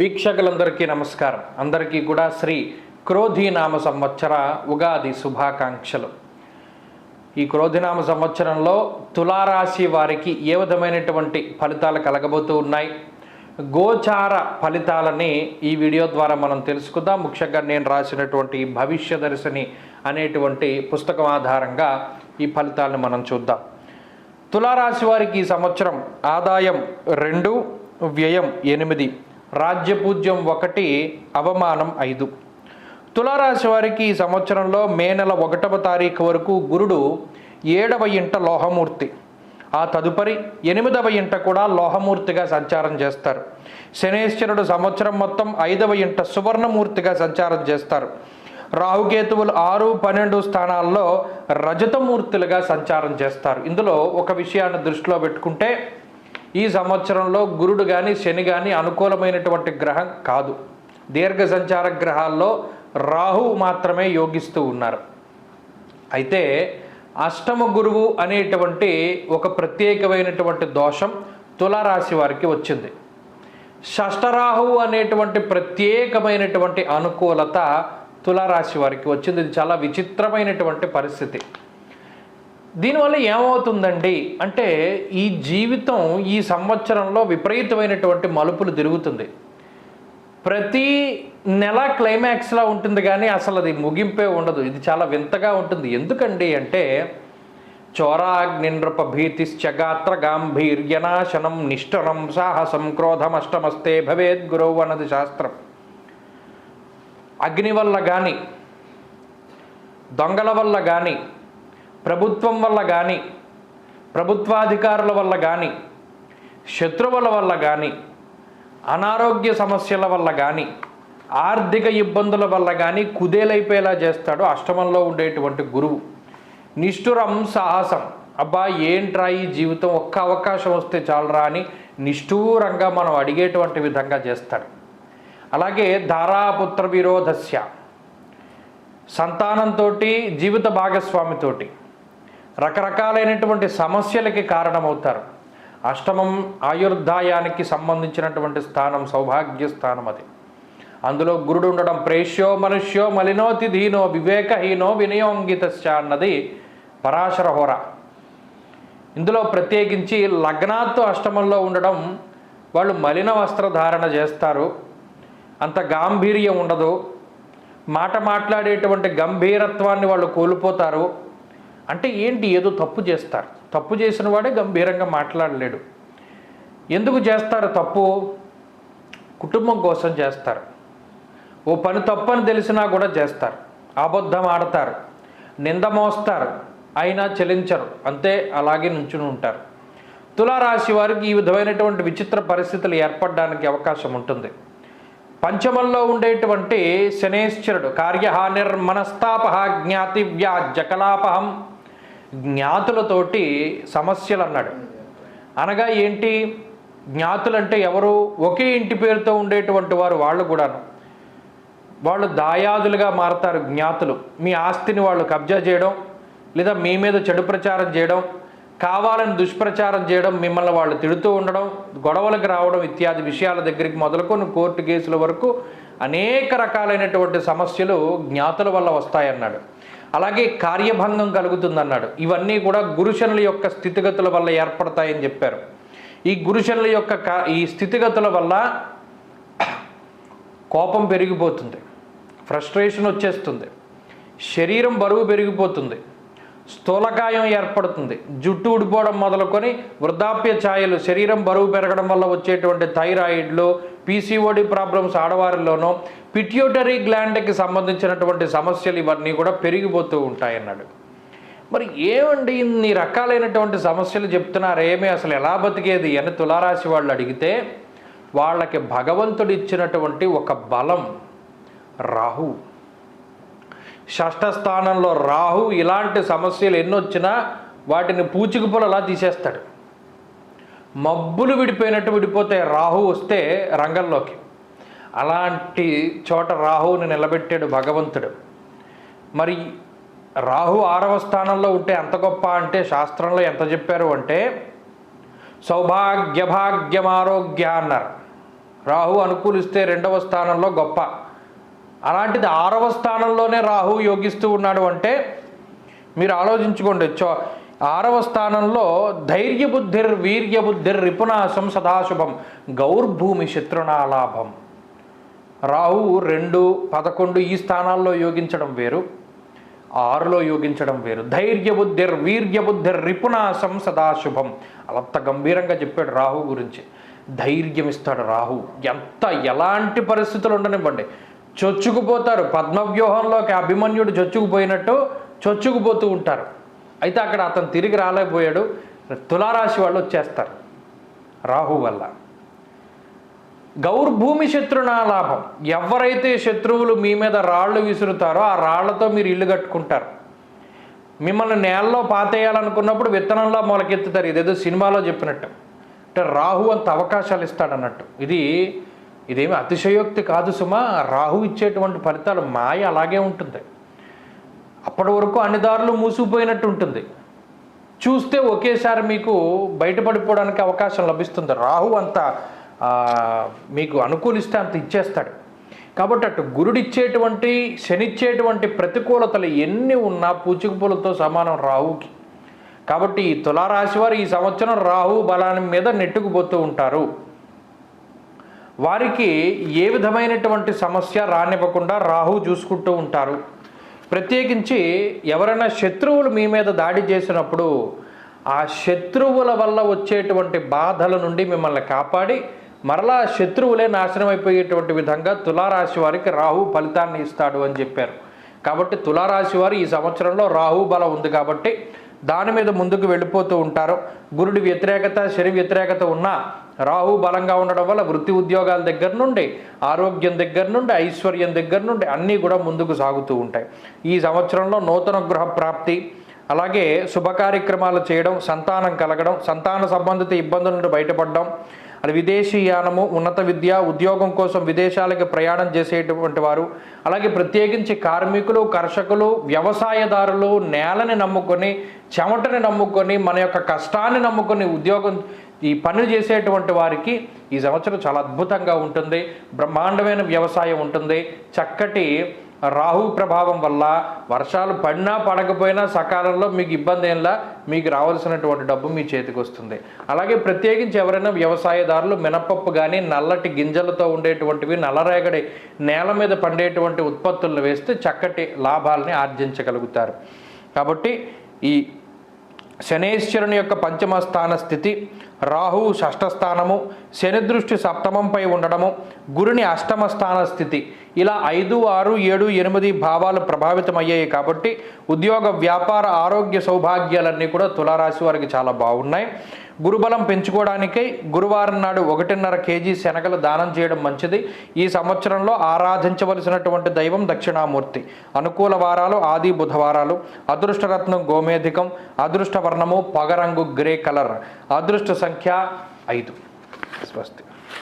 వీక్షకులందరికీ నమస్కారం. అందరికీ కూడా శ్రీ క్రోధీనామ సంవత్సర ఉగాది శుభాకాంక్షలు. ఈ క్రోధినామ సంవత్సరంలో తులారాశి వారికి ఏ విధమైనటువంటి ఫలితాలు కలగబోతూ ఉన్నాయి? గోచార ఫలితాలని ఈ వీడియో ద్వారా మనం తెలుసుకుందాం. ముఖ్యంగా నేను రాసినటువంటి భవిష్య దర్శిని అనేటువంటి పుస్తకం ఆధారంగా ఈ ఫలితాలను మనం చూద్దాం. తులారాశి వారికి ఈ సంవత్సరం ఆదాయం రెండు వ్యయం ఎనిమిది. రాజ్యపూజ్యం ఒకటి అవమానం ఐదు. తులారాశి వారికి ఈ సంవత్సరంలో మే నెల ఒకటవ తారీఖు వరకు గురుడు ఏడవ ఇంట లోహమూర్తి. ఆ తదుపరి ఎనిమిదవ ఇంట కూడా లోహమూర్తిగా సంచారం చేస్తారు. శనేశ్వరుడు సంవత్సరం మొత్తం ఐదవ ఇంట సువర్ణమూర్తిగా సంచారం చేస్తారు. రాహుకేతువులు ఆరు పన్నెండు స్థానాల్లో రజతమూర్తులుగా సంచారం చేస్తారు. ఇందులో ఒక విషయాన్ని దృష్టిలో పెట్టుకుంటే ఈ సంవత్సరంలో గురుడు కానీ శని కానీ అనుకూలమైనటువంటి గ్రహం కాదు. దీర్ఘ సంచార గ్రహాల్లో రాహు మాత్రమే యోగిస్తూ ఉన్నారు. అయితే అష్టమ గురువు అనేటువంటి ఒక ప్రత్యేకమైనటువంటి దోషం తులారాశి వారికి వచ్చింది. షష్టరాహువు అనేటువంటి ప్రత్యేకమైనటువంటి అనుకూలత తులారాశి వారికి వచ్చింది. ఇది చాలా విచిత్రమైనటువంటి పరిస్థితి. దీనివల్ల ఏమవుతుందండి? అంటే ఈ జీవితం ఈ సంవత్సరంలో విపరీతమైనటువంటి మలుపులు తిరుగుతుంది. ప్రతి నెల క్లైమాక్స్లా ఉంటుంది కానీ అసలు అది ముగింపే ఉండదు. ఇది చాలా వింతగా ఉంటుంది. ఎందుకండి అంటే చోరాగ్నినృప భీతిశ్చగాత్ర గాంభీర్యనాశనం నిష్ఠరం సాహసం క్రోధమష్టమస్తే భవేద్ గురువు అన్నది శాస్త్రం. అగ్ని వల్ల కానీ దొంగల వల్ల కానీ ప్రభుత్వం వల్ల కానీ ప్రభుత్వాధికారుల వల్ల కానీ శత్రువుల వల్ల కానీ అనారోగ్య సమస్యల వల్ల కానీ ఆర్థిక ఇబ్బందుల వల్ల కానీ కుదేలైపోయేలా చేస్తాడు అష్టమంలో ఉండేటువంటి గురువు. నిష్ఠురం సాహసం. అబ్బా ఏంట్రా ఈ జీవితం? ఒక్క అవకాశం వస్తే చాలరా అని నిష్ఠూరంగా మనం అడిగేటువంటి విధంగా చేస్తాడు. అలాగే ధారాపుత్ర విరోధస్య సంతానంతో జీవిత భాగస్వామితోటి. రకరకాలైనటువంటి సమస్యలకి కారణమవుతారు. అష్టమం ఆయుర్దాయానికి సంబంధించినటువంటి స్థానం సౌభాగ్య స్థానం అది. అందులో గురుడు ఉండడం ప్రేష్యో మనుష్యో మలినోతి ధీనో వివేకహీనో వినయోంగితశ్చ అన్నది పరాశర హోర. ఇందులో ప్రత్యేకించి లగ్నాత్తు అష్టమంలో ఉండడం వాళ్ళు మలిన వస్త్రధారణ చేస్తారు. అంత గాంభీర్యం ఉండదు. మాట మాట్లాడేటువంటి గంభీరత్వాన్ని వాళ్ళు కోల్పోతారు. అంటే ఏంటి ఏదో తప్పు చేస్తారు? తప్పు చేసిన వాడే గంభీరంగా మాట్లాడలేడు. ఎందుకు చేస్తారు తప్పు? కుటుంబం కోసం చేస్తారు. ఓ పని తప్పని తెలిసినా కూడా చేస్తారు. అబద్ధం ఆడతారు. నింద మోస్తారు. అయినా చెలించరు. అంతే అలాగే నుంచుని ఉంటారు. తులారాశి వారికి ఈ విధమైనటువంటి విచిత్ర పరిస్థితులు ఏర్పడడానికి అవకాశం ఉంటుంది. పంచమంలో ఉండేటువంటి శనేశ్వరుడు కార్యహానిర్మనస్తాప జ్ఞాతి జకలాపహం జ్ఞాతులతోటి సమస్యలు అన్నాడు అనగా ఏంటి? జ్ఞాతులంటే ఎవరు? ఒకే ఇంటి పేరుతో ఉండేటువంటి వారు వాళ్ళు కూడాను. వాళ్ళు దాయాదులుగా మారతారు జ్ఞాతులు. మీ ఆస్తిని వాళ్ళు కబ్జా చేయడం లేదా మీ మీద చెడు ప్రచారం చేయడం కావాలని దుష్ప్రచారం చేయడం మిమ్మల్ని వాళ్ళు తిడుతూ ఉండడం గొడవలకు రావడం ఇత్యాది విషయాల దగ్గరికి మొదలుకొని కోర్టు కేసుల వరకు అనేక రకాలైనటువంటి సమస్యలు జ్ఞాతుల వల్ల వస్తాయన్నాడు. అలాగే కార్యభంగం కలుగుతుందన్నాడు. ఇవన్నీ కూడా గురుశనుల యొక్క స్థితిగతుల వల్ల ఏర్పడతాయని చెప్పారు. ఈ గురుశనుల యొక్క కా- ఈ స్థితిగతుల వల్ల కోపం పెరిగిపోతుంది. ఫ్రస్ట్రేషన్ వచ్చేస్తుంది. శరీరం బరువు పెరిగిపోతుంది. స్థూలకాయం ఏర్పడుతుంది. జుట్టు ఊడిపోవడం మొదలుకొని వృద్ధాప్య ఛాయలు శరీరం బరువు పెరగడం వల్ల వచ్చేటువంటి థైరాయిడ్లు పీసీఓడి ప్రాబ్లమ్స్ ఆడవారిలోనూ పిట్యూటరీ గ్లాండ్కి సంబంధించినటువంటి సమస్యలు ఇవన్నీ కూడా పెరిగిపోతూ ఉంటాయన్నాడు. మరి ఏమండి ఇన్ని రకాలైనటువంటి సమస్యలు చెప్తున్నారు? ఏమి అసలు ఎలా బతికేది అని తులారాశి వాళ్ళు అడిగితే వాళ్ళకి భగవంతుడు ఇచ్చినటువంటి ఒక బలం రాహు. షష్ఠ స్థానంలో రాహు ఇలాంటి సమస్యలు ఎన్నొచ్చినా వాటిని పూచికపులు అలా తీసేస్తాడు. మబ్బులు విడిపోయినట్టు విడిపోతే రాహు వస్తే రంగంలోకి. అలాంటి చోట రాహువుని నిలబెట్టాడు భగవంతుడు. మరి రాహు ఆరవ స్థానంలో ఉంటే ఎంత గొప్ప అంటే శాస్త్రంలో ఎంత చెప్పారు అంటే సౌభాగ్య భాగ్యం ఆరోగ్య అన్నారు. రాహు అనుకూలిస్తే రెండవ స్థానంలో గొప్ప. అలాంటిది ఆరవ స్థానంలోనే రాహు యోగిస్తూ ఉన్నాడు అంటే మీరు ఆలోచించుకోండి. చో ఆరవ స్థానంలో ధైర్యబుద్ధిర్ వీర్యబుద్ధిర్ రిపునాశం సదాశుభం గౌర్భూమి శత్రునాలాభం. రాహు రెండు పదకొండు ఈ స్థానాల్లో యోగించడం వేరు. ఆరులో యోగించడం వేరు. ధైర్యబుద్ధిర్ వీర్యబుద్ధిర్ రిపునాశం సదాశుభం. అలంత గంభీరంగా చెప్పాడు రాహు గురించి. ధైర్యం ఇస్తాడు రాహు. ఎంత ఎలాంటి పరిస్థితులు ఉండనివ్వండి. చొచ్చుకుపోతారు. పద్మవ్యూహంలోకి అభిమన్యుడు చొచ్చుకుపోయినట్టు చొచ్చుకుపోతూ ఉంటారు. అయితే అక్కడ అతను తిరిగి రాలేకపోయాడు. తులారాశి వాళ్ళు వచ్చేస్తారు రాహు వల్ల. గౌర్భూమి శత్రునా లాభం. ఎవరైతే శత్రువులు మీ మీద రాళ్ళు విసురుతారో ఆ రాళ్ళతో మీరు ఇల్లు కట్టుకుంటారు. మిమ్మల్ని నేలలో పాతేయాలనుకున్నప్పుడు విత్తనంలో మొలకెత్తుతారు. ఇదేదో సినిమాలో చెప్పినట్టు. అంటే రాహు అంత అవకాశాలు ఇస్తాడన్నట్టు. ఇది ఇదేమి అతిశయోక్తి కాదు సుమా. రాహు ఇచ్చేటువంటి ఫలితాలు మాయ అలాగే ఉంటుంది. అప్పటి వరకు అన్ని దారులు మూసుకుపోయినట్టు ఉంటుంది. చూస్తే ఒకేసారి మీకు బయటపడిపోవడానికి అవకాశం లభిస్తుంది. రాహు అంత మీకు అనుకూలిస్తే అంత ఇచ్చేస్తాడు. కాబట్టి అటు గురుడిచ్చేటువంటి శనిచ్చేటువంటి ప్రతికూలతలు ఎన్ని ఉన్నా పూచికపూలతో సమానం రాహుకి. కాబట్టి ఈ తులారాశి వారు ఈ సంవత్సరం రాహు బలాన్ని మీద నెట్టుకుపోతూ ఉంటారు. వారికి ఏ విధమైనటువంటి సమస్య రానివ్వకుండా రాహు చూసుకుంటూ ఉంటారు. ప్రత్యేకించి ఎవరైనా శత్రువులు మీ మీద దాడి చేసినప్పుడు ఆ శత్రువుల వల్ల వచ్చేటువంటి బాధల నుండి మిమ్మల్ని కాపాడి మరలా శత్రువులే నాశనం అయిపోయేటువంటి విధంగా తులారాశి వారికి రాహు ఫలితాన్ని ఇస్తాడు అని చెప్పారు. కాబట్టి తులారాశి వారు ఈ సంవత్సరంలో రాహు బలం ఉంది కాబట్టి దాని మీద ముందుకు వెళ్ళిపోతూ ఉంటారు. గురుడి వ్యతిరేకత శని వ్యతిరేకత ఉన్నా రాహు బలంగా ఉండడం వల్ల వృత్తి ఉద్యోగాల దగ్గర నుండి ఆరోగ్యం దగ్గర నుండి ఐశ్వర్యం దగ్గర నుండి అన్నీ కూడా ముందుకు సాగుతూ ఉంటాయి. ఈ సంవత్సరంలో నూతన గృహ ప్రాప్తి అలాగే శుభ కార్యక్రమాలు చేయడం సంతానం కలగడం సంతాన సంబంధిత ఇబ్బందుల నుండి బయటపడడం అది విదేశీయానము ఉన్నత విద్య ఉద్యోగం కోసం విదేశాలకు ప్రయాణం చేసేటువంటి వారు అలాగే ప్రత్యేకించి కార్మికులు కర్షకులు వ్యవసాయదారులు నేలని నమ్ముకొని చెమటని నమ్ముకొని మన యొక్క కష్టాన్ని నమ్ముకొని ఉద్యోగం ఈ పనులు చేసేటువంటి వారికి ఈ సంవత్సరం చాలా అద్భుతంగా ఉంటుంది. బ్రహ్మాండమైన వ్యవసాయం ఉంటుంది. చక్కటి రాహు ప్రభావం వల్ల వర్షాలు పడినా పడకపోయినా సకాలంలో మీకు ఇబ్బంది ఏంలా మీకు రావాల్సినటువంటి డబ్బు మీ చేతికి వస్తుంది. అలాగే ప్రత్యేకించి ఎవరైనా వ్యవసాయదారులు మినపప్పు కానీ నల్లటి గింజలతో ఉండేటువంటివి నల్లరేగడి నేల మీద పండేటువంటి ఉత్పత్తులను వేస్తే చక్కటి లాభాలని ఆర్జించగలుగుతారు. కాబట్టి ఈ శనేశ్వరుని యొక్క పంచమ స్థాన స్థితి రాహువు షష్ఠస్థానము శనిదృష్టి శని దృష్టి సప్తమంపై ఉండడము గురుని అష్టమ స్థాన స్థితి. ఇలా ఐదు ఆరు ఏడు ఎనిమిది భావాలు ప్రభావితమయ్యాయి కాబట్టి ఉద్యోగ వ్యాపార ఆరోగ్య సౌభాగ్యాలన్నీ కూడా తులారాశి వారికి చాలా బాగున్నాయి. గురుబలం పెంచుకోవడానికి గురువారం నాడు ఒకటిన్నర కేజీ శనగలు దానం చేయడం మంచిది. ఈ సంవత్సరంలో ఆరాధించవలసినటువంటి దైవం దక్షిణామూర్తి. అనుకూల వారాలు ఆది బుధవారాలు. అదృష్టరత్నం గోమేధికం. అదృష్ట వర్ణము పగరంగు గ్రే కలర్. అదృష్ట సంఖ్య ఐదు. స్వస్తి.